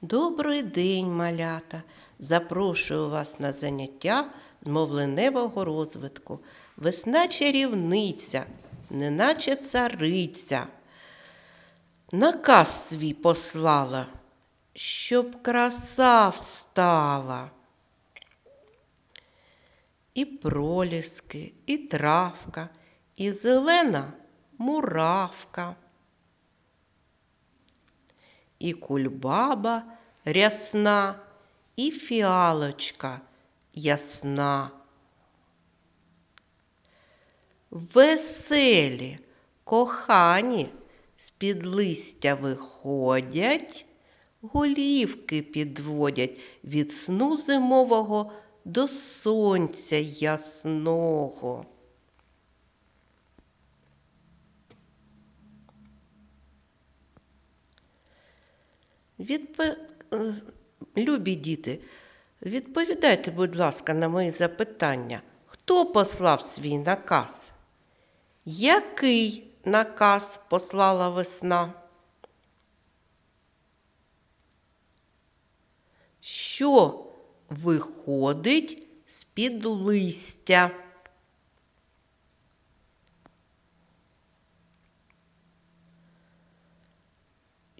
Добрий день, малята! Запрошую вас на заняття з мовленевого розвитку. Весна чарівниця, неначе цариця. Наказ свій послала, щоб краса встала. І проліски, і травка, і зелена муравка. І кульбаба рясна, і фіалочка ясна. Веселі, кохані, з-під листя виходять, голівки підводять від сну зимового до сонця ясного. Відпо... е, Любі діти, відповідайте, будь ласка, на мої запитання. Хто послав свій наказ? Який наказ послала весна? Що виходить з-під листя?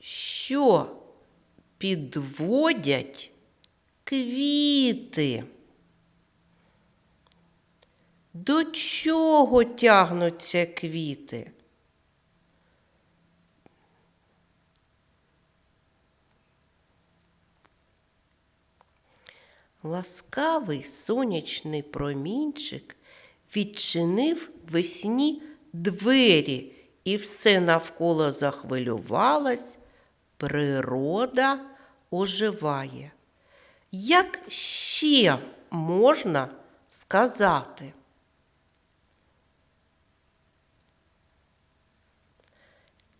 Що підводять квіти? До чого тягнуться квіти? Ласкавий сонячний промінчик відчинив весні двері, і все навколо захвилювалось, природа оживає. Як ще можна сказати?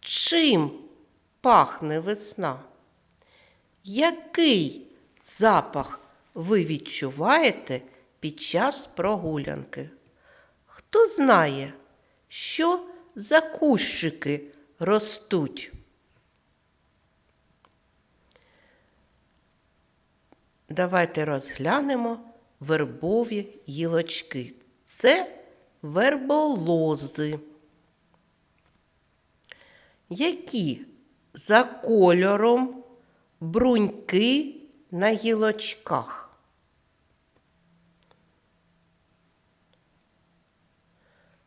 Чим пахне весна? Який запах ви відчуваєте під час прогулянки? Хто знає, що за кущики ростуть? Давайте розглянемо вербові гілочки. Це верболози. Які за кольором бруньки на гілочках?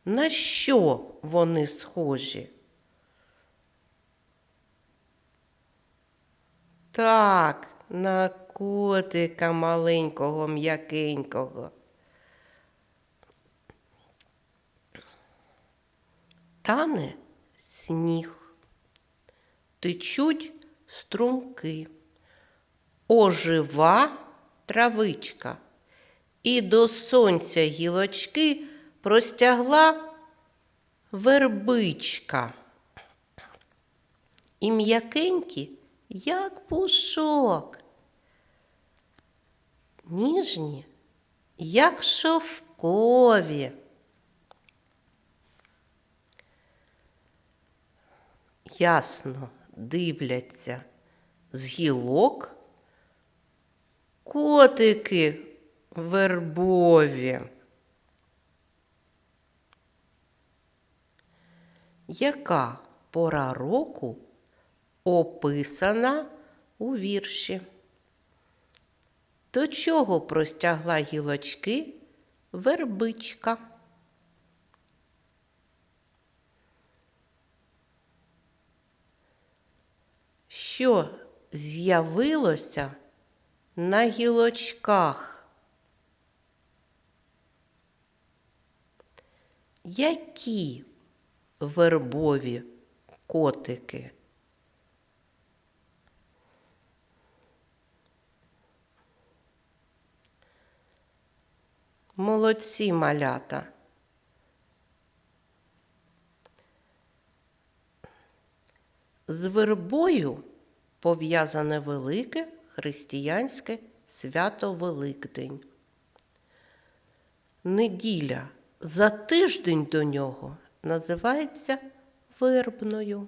На що вони схожі? Так, на котика маленького м'якенького. Тане сніг, течуть струмки, ожива травичка, і до сонця гілочки простягла вербичка. І м'якенькі, як пушок, ніжні, як шовкові. Ясно дивляться з гілок котики вербові. Яка пора року описана у вірші? До чого простягла гілочки вербичка? Що з'явилося на гілочках? Які вербові котики? Молодці малята. З вербою пов'язане велике християнське свято Великдень. Неділя за тиждень до нього називається вербною.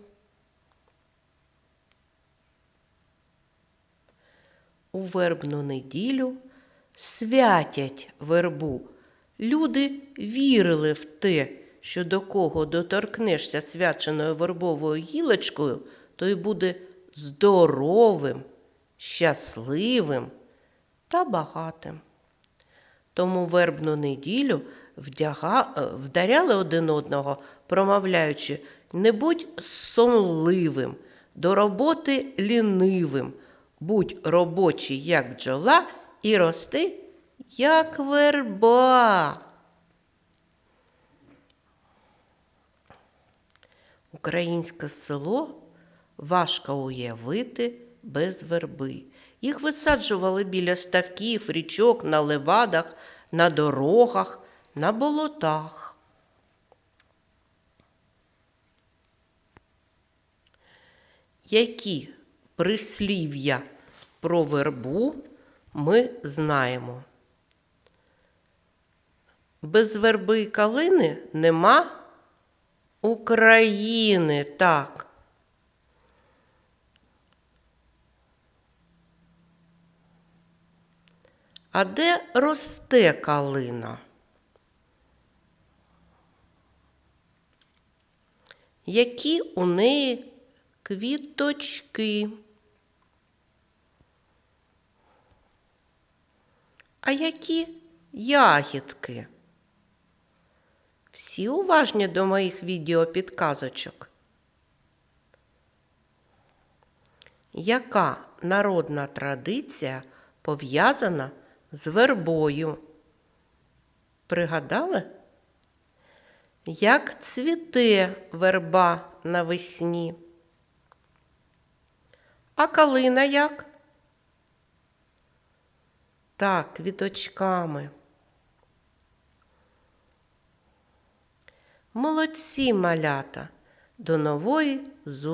у вербну неділю святять вербу. Люди вірили в те, що до кого доторкнешся свяченою вербовою гілочкою, той буде здоровим, щасливим та багатим. Тому вербну неділю вдяга... е, вдаряли один одного, промовляючи не будь сонливим, до роботи лінивим, будь робочий, як бджола, і рости, як верба. Українське село важко уявити без верби. Їх висаджували біля ставків, річок, на левадах, на дорогах, на болотах. Які прислів'я про вербу ми знаємо? Без верби і калини нема України, так. А де росте калина? Які у неї квіточки? А які ягідки? Всі уважні до моїх відеопідказочок. Яка народна традиція пов'язана з вербою? Пригадали? Як цвіте верба навесні? А калина як? Так, квіточками. Молодці малята. До нової зустрічі!